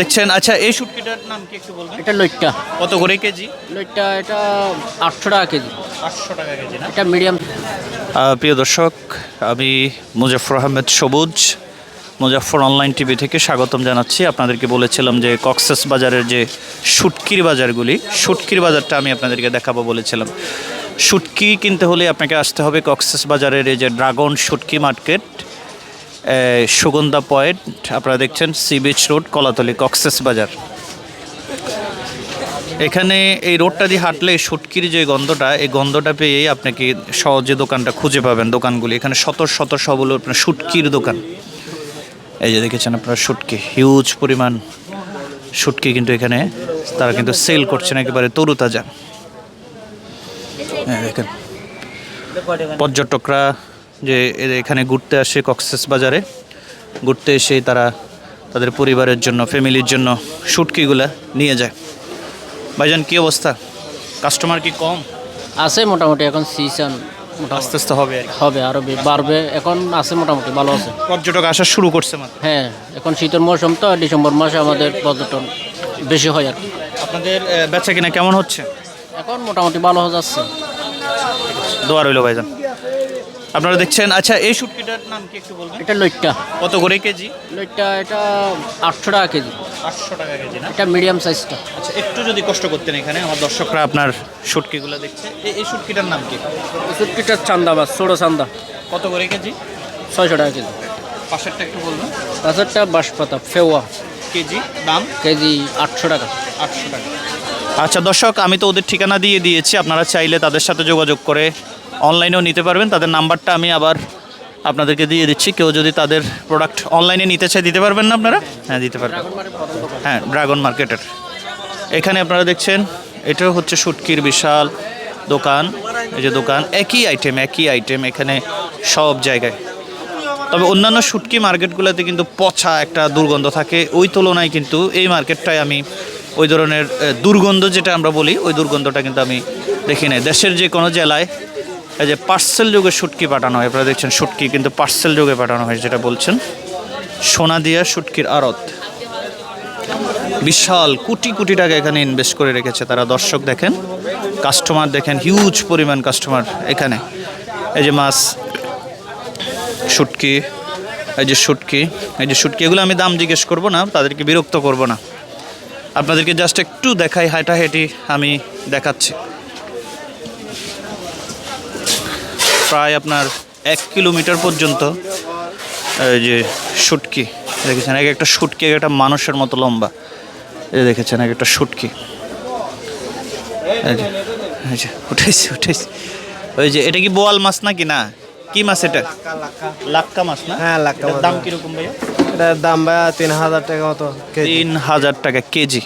দেখছেন? আচ্ছা এই শুটকিটার নাম কি একটু বলবেন? এটা লইট্টা। কত করে কেজি? লইট্টা এটা আটশো টাকা কেজি। আটশো টাকা কেজি না? এটা মিডিয়াম। প্রিয় দর্শক আমি মুজাফর আহমেদ সবুজ মুজাফর অনলাইন টিভি থেকে স্বাগতম জানাচ্ছি। আপনাদেরকে বলেছিলাম যে কক্সেস বাজারের যে শুটকির বাজারগুলি শুটকির বাজারটা আমি আপনাদেরকে দেখাবো বলেছিলাম। শুটকি কিনতে হলে আপনাকে আসতে হবে কক্সেস বাজারের এই যে ড্রাগন শুটকি মার্কেট। সুগন্ধা পয়েন্ট আপনারা দেখছেন sea beach road Kolatoli Cox's Bazar. এখানে এই রোডটা দিয়ে হাঁটলে শুটকির যে গন্ধটা এই গন্ধটা পেয়েই আপনাকে সহজে দোকানটা খুঁজে পাবেন দোকানগুলি। এখানে শত শত সব হলো আপনার শুটকির দোকান। এই যে দেখেছেন আপনারা শুটকি হিউজ পরিমাণ শুটকি কিন্তু এখানে তারা কিন্তু সেল করছেন একেবারে তরুতাজা। হ্যাঁ, দেখেন। পর্যটকরা যে এ- এখানে ঘুরতে আসে কক্সেস বাজারে। ঘুরতে এসে তারা তাদের পরিবারের জন্য ফ্যামিলির জন্য শুটকিগুলা নিয়ে যায়। ভাইজান কি অবস্থা? কাস্টমার কি কম? আছে মোটামুটি এখন সিজন আস্তে আস্তে হবে হবে আরও বাড়বে এখন আছে মোটামুটি ভালো আছে। পর্যটক আসা শুরু করছে হ্যাঁ এখন শীতের মৌসুম তো ডিসেম্বর মাসে আমাদের পর্যটন বেশি হয় আর কি। আপনাদের বেচা কিনা কেমন হচ্ছে? এখন মোটামুটি ভালো হয়ে যাচ্ছে। দোয়া রইল ভাইজান। আপনারা দেখছেন? আচ্ছা এই শুটকিটার নাম কি একটু বলবেন? এটা লইট্টা। কত করে কেজি? লইট্টা এটা আটশো টাকা কেজি। আটশো টাকা কেজি না? এটা মিডিয়াম সাইজটা। আচ্ছা একটু যদি কষ্ট করতেন এখানে আমার দর্শকরা আপনার শুটকিগুলো দেখছে। এই- শুটকিটার নাম কি? সুটকিটা চান্দা বা ষোলো চান্দা। কত করে কেজি? ছয়শো টাকা কেজি। পাশেরটা একটু বলবেন। তাছাড়া বাঁশপাতা ফেওয়া। কেজি দাম? কেজি আটশো টাকা। আটশো টাকা। আচ্ছা দর্শক আমি তো ওদের ঠিকানা দিয়ে দিয়েছি। আপনারা চাইলে তাদের সাথে যোগাযোগ করে অনলাইনেও নিতে পারবেন। তাদের নাম্বারটা আমি আবার আপনাদেরকে দিয়ে দিচ্ছি। কেউ যদি তাদের প্রোডাক্ট অনলাইনে নিতে চায়, দিতে পারবেন না আপনারা? হ্যাঁ দিতে পারবেন। হ্যাঁ ড্রাগন মার্কেটের এখানে আপনারা দেখছেন, এটা হচ্ছে শুটকির বিশাল দোকান। এই যে দোকান, একই আইটেম একই আইটেম এখানে সব জায়গায়। তবে অন্যান্য শুটকি মার্কেটগুলোতে কিন্তু পচা একটা দুর্গন্ধ থাকে। ওই তুলনায় কিন্তু এই মার্কেটটায় আমি ওই ধরনের দুর্গন্ধ যেটা আমরা বলি, ওই দুর্গন্ধটা কিন্তু আমি দেখি নাই। দেশের যে কোনো জেলায় এই যে পার্সেল যুগে শুটকি পাঠানো হয়, আপনারা দেখছেন শুটকি কিন্তু পার্সেল যুগে পাঠানো হয় যেটা বলছেন। সোনা দিয়া শুটকির আড়ত। বিশাল কোটি কোটি টাকা এখানে ইনভেস্ট করে রেখেছে তারা। দর্শক দেখেন কাস্টমার দেখেন হিউজ পরিমাণ কাস্টমার এখানে। এই যে মাছ শুটকি এই যে শুটকি এই যে শুটকি এগুলো আমি দাম জিজ্ঞেস করব না, তাদেরকে বিরক্ত করব না। আপনাদেরকে জাস্ট একটু দেখাই, হাঁটাহাঁটি আমি দেখাচ্ছি। প্রায় আপনার এক কিলোমিটার পর্যন্ত। এই যে শুটকি দেখেছেন? এক একটা শুটকি এক একটা মানুষের মতো লম্বা। এই দেখেছেন এক একটা শুটকি। উঠেছি উঠেছি। ওই যে এটা কি বোয়াল মাছ নাকি? না কি মাছ এটা? লাক্কা মাছ না? হ্যাঁ, লাক্কা মাছ। দাম কীরকম ভাইয়া? এটার দাম ভাইয়া তিন হাজার টাকা মতো তিন হাজার টাকা কেজি।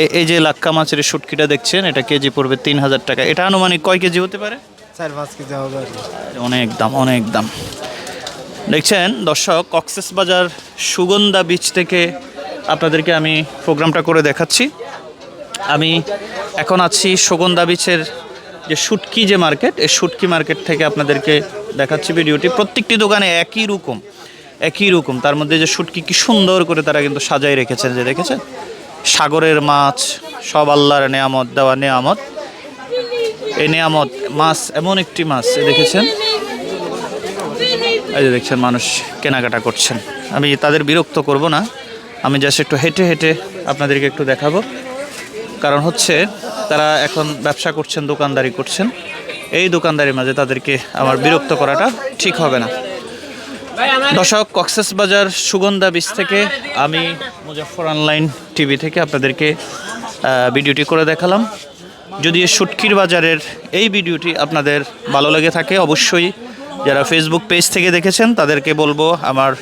এই এই যে লাক্কা মাছের শুটকিটা দেখছেন এটা কেজি পড়বে তিন হাজার টাকা। এটা আনুমানিক কয় কেজি হতে পারে? চার পাঁচ কেজি হবে অনেক দাম অনেক দাম। দেখছেন, দর্শক, কক্সেস বাজার সুগন্ধা বিচ থেকে আপনাদেরকে আমি প্রোগ্রামটা করে দেখাচ্ছি। আমি এখন আছি সুগন্ধা বিচের যে শুটকি যে মার্কেট, এই শুটকি মার্কেট থেকে আপনাদেরকে দেখাচ্ছি ভিডিওটি। প্রত্যেকটি দোকানে একই রকম একই রকম। তার মধ্যে যে শুটকি কি সুন্দর করে তারা কিন্তু সাজাই রেখেছেন, যে দেখেছেন? সাগরের মাছ, সব আল্লাহর নেয়ামত দেওয়া নেয়ামত। এই নেয়ামত, মাছ, এমন একটি মাছ দেখেছেন? এই যে দেখছেন, মানুষ কেনাকাটা করছেন। আমি তাদের বিরক্ত করব না, আমি জাস্ট একটু হেঁটে হেঁটে আপনাদেরকে একটু দেখাবো। কারণ হচ্ছে, তারা এখন ব্যবসা করছেন, দোকানদারি করছেন। এই দোকানদারির মাঝে তাদেরকে আমার বিরক্ত করাটা ঠিক হবে না। দর্শক, কক্সেস বাজার সুগন্ধা বীজ থেকে আমি মুজাফর অনলাইন টিভি থেকে আপনাদেরকে ভিডিওটি করে দেখালাম। যদি এই শুটকির বাজারের এই ভিডিওটি আপনাদের ভালো লেগে থাকে, অবশ্যই যারা ফেসবুক পেজ থেকে দেখেছেন, তাদেরকে বলব আমার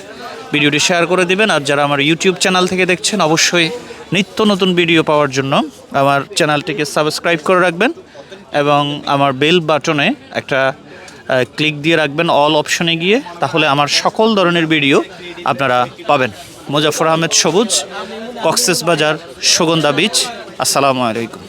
ভিডিওটি শেয়ার করে দিবেন। আর যারা আমার ইউটিউব চ্যানেল থেকে দেখছেন, অবশ্যই নিত্য নতুন ভিডিও পাওয়ার জন্য আমার চ্যানেলটিকে সাবস্ক্রাইব করে রাখবেন এবং আমার বেল বাটনে একটা ক্লিক দিয়ে রাখবেন অল অপশনে গিয়ে, তাহলে আমার সকল ধরনের ভিডিও আপনারা পাবেন। মুজাফর আহমেদ সবুজ কক্সেস বাজার, সুগন্ধা বিচ আসসালামু আলাইকুম।